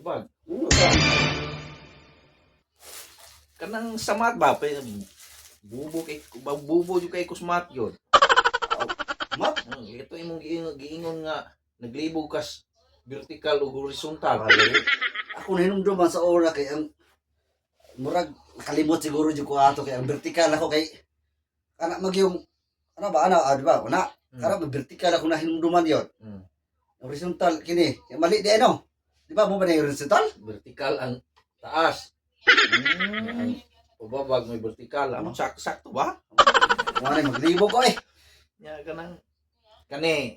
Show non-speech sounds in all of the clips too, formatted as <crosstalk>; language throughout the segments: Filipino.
Ano ba? Kanang samat ba? Bubo kay bubo yung kay kusmat yun. Mat? Ito imong giingon, nga naglibog kas vertical o horizontal. Ako na hinumduman sa ora kay ang murag kalimot siguro jud ko ato kay ang vertical ako kay ana mag yung ano ba ana ah, di ba una kara mag vertical ako na hinumduman yon Hmm. horizontal kini mali di ano di ba mo ba na yung horizontal Vertical ang taas. Ang pababag may vertical. Ang sak sakto ba? mo na maglibog ko eh Nya kanang kani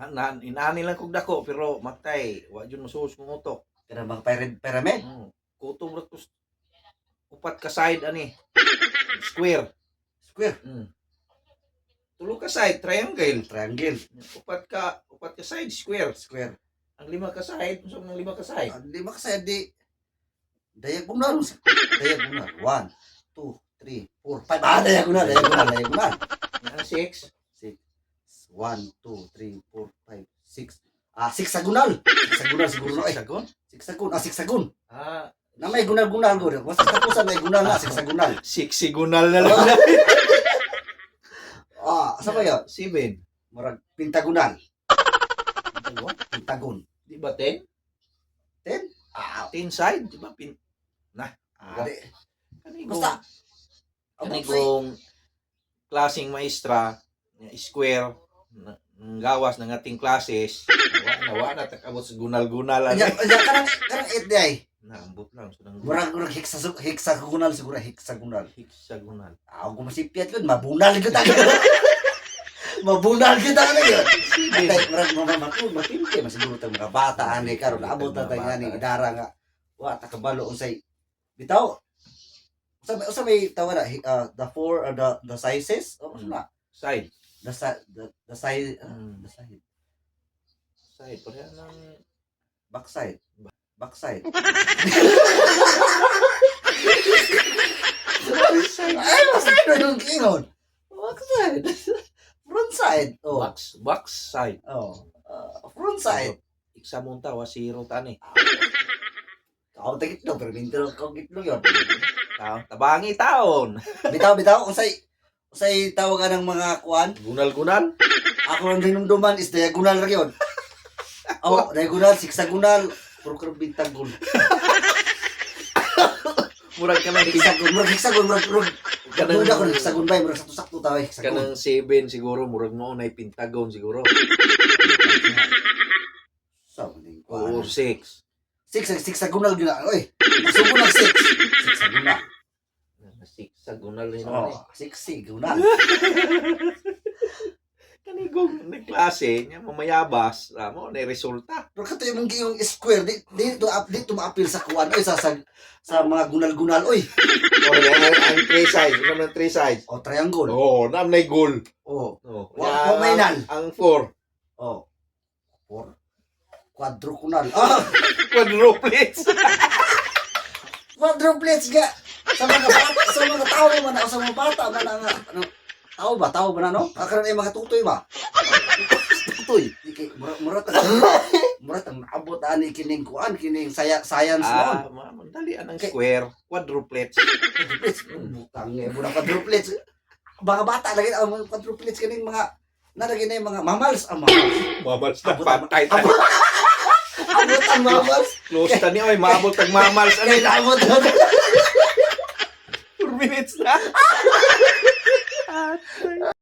na inani lang kog dako pero matay wa jud masuhos kong utok. kada mga pyramid pyramid Mm. Kutom ra kus upat ka side ani. Square. square Mm. Tulo ka side triangle. triangle Upat ka upat ka side square. square Ang lima ka side, unsa man ang lima ka side? Ah, di ba kasi di diagonal diagonal 1 2 3 4 5 ah diagonal diagonal diagonal Ang six. 1 2 3 4 5 6 ah sixagonal sixagonal siguro no eh Sagon? sixagon ah sixagon Ah, na may gunal-gunal ko rin. Basta tapusan may gunal na, sixagonal. sixigonal na lang. Ah, asa ba yun? Seven. Marag pentagonal. Dalawa? Pentagon. Di ba ten? Ah, Ten side, di ba? Pin... ah, Ah, gali. kanigong, Basta. Kanigong klaseng maestra, square, na, ng gawas ng ating classes, nawa na, na, takabot sa gunal-gunal. anya, Ano? anya kanang kanang eight day. Naambot lang. So, nang Murag murag hexagonal, hexagonal siguro hexagonal. hexagonal. Ah, kung masipyat yun, mabunal ta. <laughs> mabunal gyud ta na yun. Seven. Kay murag mga matul, matimti masiguro tang mga bata ani karon naabot na tayo ni idara nga. Wa ta kabalo unsay bitaw. Usa may usa may tawag na uh, the four or the the sizes o Mm. na Side. the the the size uh, Mm. the side Side. Pareha ng... backside backside ay backside na yung kingon backside front side oh Box. Box side. oh uh, front side Iksamon tawa, zero tani. <laughs> kau tagit no pero minto kau gitlo yon Taon. Tabangi taon. <laughs> bitaw bitaw usay usay tawagan ng mga kuan Gunal-gunal. ako ang dinumduman is diagonal ra yun oh diagonal sixagonal puro bintagon <laughs> Murag ka na hexagon murag hexagon murag murag Kanang- Duda ko ng hexagon ba murag sakto-sakto tayo hexagon Kanang seven siguro, murag mo na pentagon siguro. so ning Or kuan six. six sixagonal gina oy. Sugo na six sixagonal Six sa gunal rin oh naman eh. six <laughs> sigonal Kanigong nagklase, niya mamayabas, mo na resulta. pero kato yung yung square di di to up di to maapil sa kuan oy sa sa, sa mga gunal-gunal oy O, ang, ang, ang three sides, ano ng three sides? oh triangle Oo, oh, nam na goal. oh Oh, wa may nan. Ang four. oh four quadrugunal <laughs> ah Quadruplets. quadruplets ga sa mga bata, sa mga tao man o sa mga bata man ang ano tao ba tao ba na no akaran ay mga tutoy ba tutoy Di murat murat <laughs> murat ang abot ani kining kuan kining saya science ah, mo ma- madali ang square. Quadruplets. quadruplets butang eh mura quadruplets mga bata lagi ang mga quadruplets kining mga nalagi na yung mga mamals ang mamals <laughs> Mamals na Abot- patay. abot ang mamals Close ta niya, ay maabot ang mamals. Ano kaya abot 4 minutes na. <laughs> God's sake.